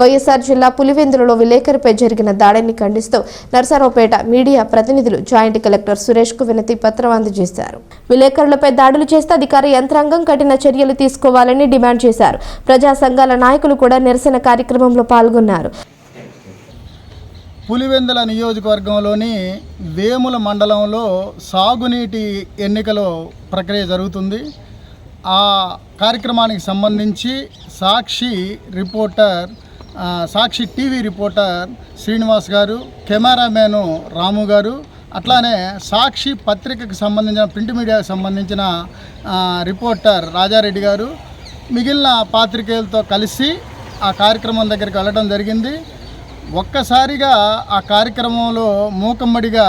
వైఎస్ఆర్ జిల్లా పులివెందులలో విలేకరిపై జరిగిన దాడిని ఖండిస్తూ నరసరావుపేట మీడియా ప్రతినిధులు జాయింట్ కలెక్టర్ సురేష్కు వినతి పత్రం అందజేశారు. విలేకరులపై దాడులు చేస్తే అధికార యంత్రాంగం కఠిన చర్యలు తీసుకోవాలని డిమాండ్ చేశారు. ప్రజా సంఘాల నాయకులు కూడా నిరసన కార్యక్రమంలో పాల్గొన్నారు. పులివెందుల నియోజకవర్గంలోని వేముల మండలంలో సాగునీటి ఎన్నికలో ప్రక్రియ జరుగుతుంది. ఆ కార్యక్రమానికి సంబంధించి Sakshi reporter Sakshi TV reporter Srinivas గారు కెమెరామెను రాము గారు అట్లానే సాక్షి పత్రికకు సంబంధించిన ప్రింట్ మీడియాకు సంబంధించిన రిపోర్టర్ రాజారెడ్డి గారు మిగిలిన పాత్రికేయులతో కలిసి ఆ కార్యక్రమం దగ్గరికి వెళ్ళడం జరిగింది. ఒక్కసారిగా ఆ కార్యక్రమంలో మూకమ్మడిగా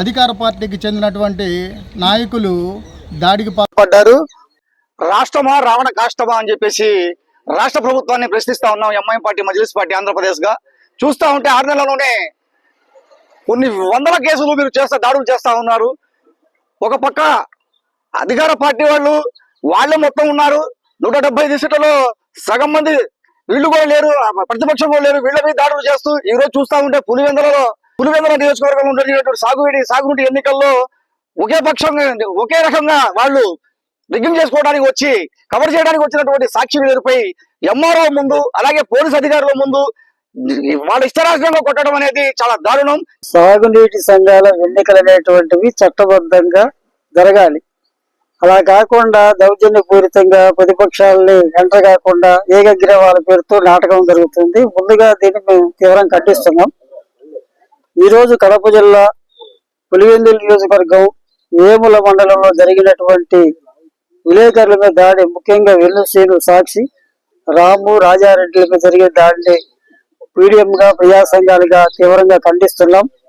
అధికార పార్టీకి చెందినటువంటి నాయకులు దాడికి పాల్పడ్డారు. రాష్ట్రమా రావణ కాష్టమా అని చెప్పేసి రాష్ట్ర ప్రభుత్వాన్ని ప్రశ్నిస్తా ఉన్నాం. ఎంఐఎం పార్టీ మజ్లిస్ పార్టీ ఆంధ్రప్రదేశ్గా చూస్తా ఉంటే ఆరు నెలలోనే కొన్ని వందల కేసులు మీరు చేస్తా దాడులు చేస్తా ఉన్నారు. ఒక పక్క అధికార పార్టీ వాళ్ళు వాళ్ళే మొత్తం ఉన్నారు. నూట డెబ్బై ఐదు సీట్లలో సగం మంది వీళ్ళు కూడా లేరు ప్రతిపక్షం కూడా లేరు. వీళ్ళ మీద దాడులు చేస్తూ ఈ రోజు చూస్తా ఉంటే పులివెందులలో పులివెందుల నియోజకవర్గంలో జరిగినటువంటి సాగునీటి సాగునీటి ఎన్నికల్లో ఒకే పక్షంగా ఒకే రకంగా వాళ్ళు రిగ్గింగ్ చేసుకోవడానికి వచ్చి కవర్ చేయడానికి వచ్చినటువంటి సాక్షి వీరుపై ఎంఆర్ఓ ముందు అలాగే పోలీస్ అధికారుల ముందు వాళ్ళ ఇష్టరాష్ట్రంలో కొట్టడం అనేది చాలా దారుణం. సాగునీటి సంఘాల ఎన్నికలు అనేటువంటివి చట్టబద్ధంగా జరగాలి. అలా కాకుండా దౌర్జన్యపూరితంగా ప్రతిపక్షాలని ఎంటర్ కాకుండా ఏకగ్రీవాల పేరుతో నాటకం జరుగుతుంది. ముందుగా దీన్ని మేము తీవ్రంగా ఖండిస్తున్నాం. ఈరోజు కడప జిల్లా పులివెందుల నియోజకవర్గం వేముల మండలంలో జరిగినటువంటి విలేకరుల మీద దాడి ముఖ్యంగా వెల్లుశ్రీను సాక్షి రాము రాజారెడ్డిల మీద జరిగే దాడిని పీడిఎంగా ప్రజా సంఘాలుగా తీవ్రంగా ఖండిస్తున్నాం.